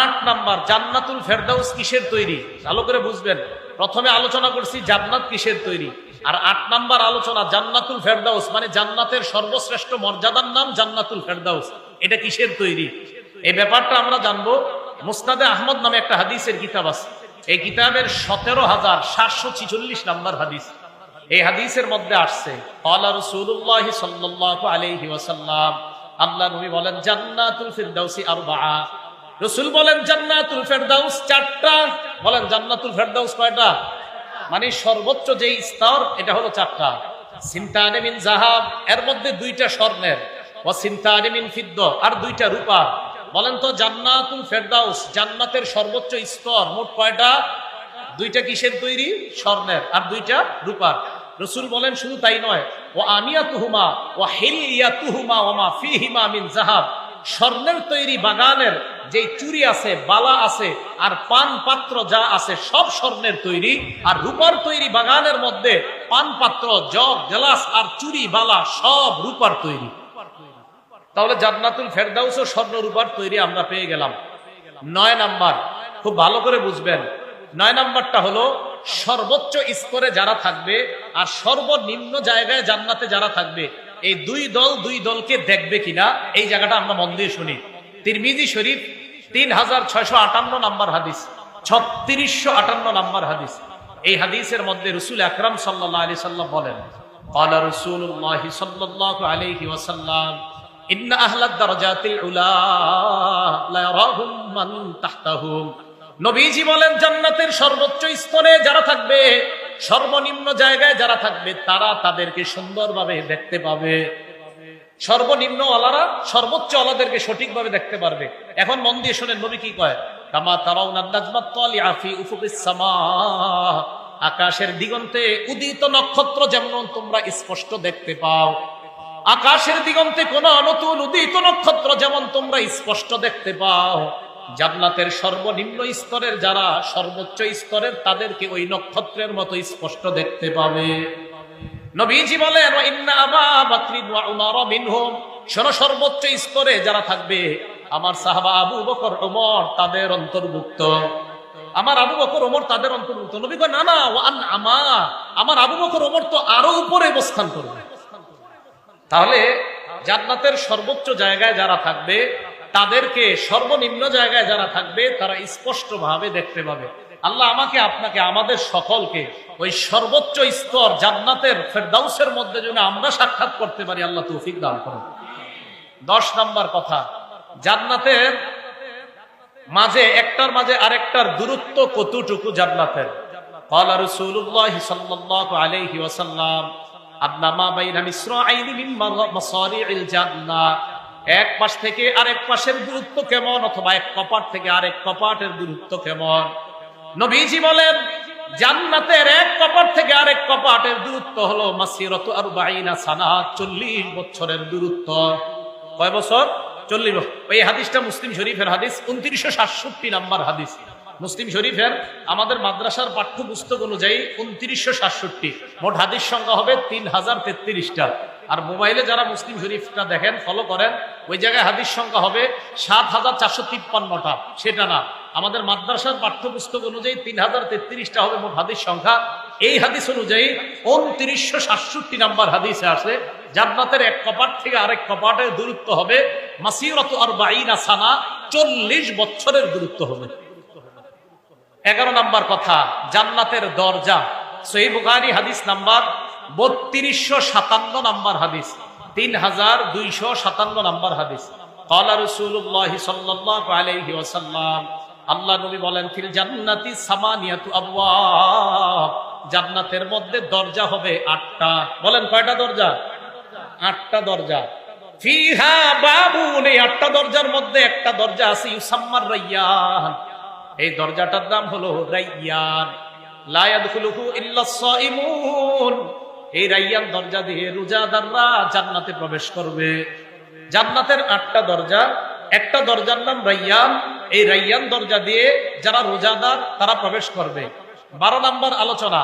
আট নাম্বার, জান্নাতুল ফেরদাউস কিসের তৈরি? ভালো করে বুঝবেন। প্রথমে আলোচনা করছি জান্নাত কিসের তৈরি। আর আট নাম্বার আলোচনা, জান্নাতুল ফেরদাউস মানে জান্নাতের সর্বশ্রেষ্ঠ মর্যাদার নাম জান্নাতুল ফেরদাউস। এটা কিসের তৈরি? এই ব্যাপারটা আমরা জানব। মুস্তাদে আহমদ নামে একটা হাদিসের কিতাব আছে। এই কিতাবের সতেরো হাজার সাতশো ছিচল্লিশ নাম্বার হাদিস। এই হাদিসের মধ্যে আসছে আল্লাহ নবী বলেন, জান্নাতুল ফিরদাউসি আরবা রসুল বলেন জান্নাতুল ফেরদাউস চারটা। বলেন জান্নাতুল ফেরদাউস কয়টা? মানে সর্বোচ্চ যে স্তর, এটা হলো চারটা। সিনতানে মিন জাহাব এর মধ্যে দুইটা স্বর্ণের। ও সিনতানে মিন ফিদ্দ, আর দুইটা রূপা। বলেন তো জান্নাতুল ফেরদাউস, জান্নাতের সর্বোচ্চ স্তর মোট কয়টা? দুইটা কিসের তৈরি? স্বর্ণের, আর দুইটা রূপার। রসুল বলেন শুধু তাই নয় ও আনিয়া তুহুমা ও হেলিয়া তুহুমা ওমা ফিহিমা মিন জাহাব স্বর্ণের তৈরি বাগানের যে চুরি আছে, বালা আছে, আর পান পাত্র যা আছে সব স্বর্ণের তৈরি, আর রূপার তৈরি বাগানের মধ্যে পান পাত্র জগ, গ্লাস আর চুরি, বালা সব রূপার তৈরি। তাহলে জান্নাতুল ফেরদাউস ও স্বর্ণ রূপার তৈরি আমরা পেয়ে গেলাম। নয় নাম্বার, খুব ভালো করে বুঝবেন। নয় নাম্বারটা হলো, সর্বোচ্চ স্তরে যারা থাকবে আর সর্বনিম্ন জায়গায় জান্নাতে যারা থাকবে, এই দুই দল দুই দলকে দেখবে কিনা, এই জায়গাটা আমরা মন দিয়ে শুনি। তিরমিজি শরীফ তিন হাজার ছয়শো আটান্ন নাম্বার হাদিস ছত্রিশশো আটান্ন নাম্বার হাদিস এই হাদিসের মধ্যে রসুল আকরাম সাল্লাহ আলি সাল্লাম বলেন قال رسول الله صلى الله عليه وسلم إن أهل الدرجات العلا لا يراهم من تحتهم নবীজি বলেন জান্নাতের সর্বোচ্চ স্তরে যারা থাকবে সর্বনিম্ন জায়গায় যারা থাকবে তারা তাদেরকে সুন্দরভাবে দেখতে পাবে সর্বনিম্ন ওলারা সর্বোচ্চ ওলাদেরকে সঠিকভাবে দেখতে পারবে। এখন মন দিয়ে শোনেন, নবী কি কয়? কামা তারাও আকাশের দিগন্তে উদিত নক্ষত্র যেমন তোমরা স্পষ্ট দেখতে পাও। আকাশের দিগন্তে কোন নতুন উদিত নক্ষত্র যেমন তোমরা স্পষ্ট দেখতে পাও। জান্নাতের সর্বনিম্ন স্তরের যারা সর্বোচ্চ স্তরের, তাদেরকে ওই নক্ষত্রের মতো স্পষ্ট দেখতে পাবে। নবীজি বলেন শোনো, সর্বোচ্চ স্তরে যারা থাকবে, আমার সাহাবা আবু বকর ওমর তাদের অন্তর্ভুক্ত। আমার আবু বকর ওমর তাদের অন্তর্ভুক্ত। নবী কয়, না না ওয়ান আমা। আমার আবু বকর ওমর তো আরও উপরে অবস্থান করবে। তাহলে জান্নাতের সর্বোচ্চ জায়গায় যারা থাকবে, তাদেরকে সর্বনিম্ন জায়গায় যারা থাকবে, তারা স্পষ্ট ভাবে দেখতে পাবে। আল্লাহ আমাকে আপনাকে আমাদের সকলকে ওই সর্বোচ্চ স্তর জান্নাতের ফেরদাউসের মধ্যে যেন আমরা সাক্ষাৎ করতে পারি আল্লাহ তৌফিক দান করুন দশ নম্বর কথা জান্নাতের মাঝে একটার মাঝে আরেকটার দূরত্ব কতটুকু জান্নাতের قال رسول الله صلى الله عليه وسلم أن ما بين مصراعين من مصاريع الجنة এক পাশ থেকে আরেক পাশের দূরত্ব কেমন অথবা এক কপাট থেকে আরেক কপাটের দূরত্ব কেমন নবীজি বলেন, জান্নাতের এক কপাট থেকে আরেক কপাটের দূরত্ব হলো মাসিরত আর বাইনা সানা, চল্লিশ বছরের দূরত্ব। কয় বছর? চল্লিশ ওই হাদিসটা মুসলিম শরীফের হাদিস, উনত্রিশশো সাতষট্টি নাম্বার হাদিস। মুসলিম শরীফের আমাদের মাদ্রাসার পাঠ্যপুস্তক অনুযায়ী উনত্রিশশো সাতষট্টি। মোট হাদিস সংখ্যা হবে তিন হাজার তেত্রিশটা। আর মোবাইলে যারা মুসলিম শরীফটা দেখেন ফলো করেন, ওই জায়গায় হাদিস সংখ্যা হবে সাত হাজার চারশো তিপ্পান্নটা। সেটা না। আমাদের মাদ্রাসার পাঠ্যপুস্তক অনুযায়ী তিন হাজার তেত্রিশটা হবে মোট হাদিস সংখ্যা। এই হাদিস অনুযায়ী উনত্রিশশো সাতষট্টি নাম্বার হাদিসে আসে জান্নাতের এক কপাট থেকে আরেক কপাটের দূরত্ব হবে, মাসিরত আর বাইনা সানা, চল্লিশ বছরের দূরত্ব হবে। এগারো নাম্বার কথা, জান্নাতের দরজা। সহি বুখারি হাদিস নাম্বার বত্রিশশো সাতান্ন নাম্বার হাদিস, তিন হাজার দুইশো সাতান্ন নাম্বার হাদিস। জান্নাতের মধ্যে দরজা হবে আটটা। বলেন, কয়টা দরজা? আটটা দরজা। আটটা দরজার মধ্যে একটা দরজা আছে, ইউসাম্মার রাইয়ান। এই দরজাটার নাম হলো রাইয়ান। এই রাইয়ান দরজা দিয়ে রোজাদাররা জান্নাতে প্রবেশ করবে। জান্নাতের আটটা দরজা, একটা দরজার নাম রাইয়ান। এই রাইয়ান দরজা দিয়ে যারা রোজাদার, তারা প্রবেশ করবে। বারো নম্বর আলোচনা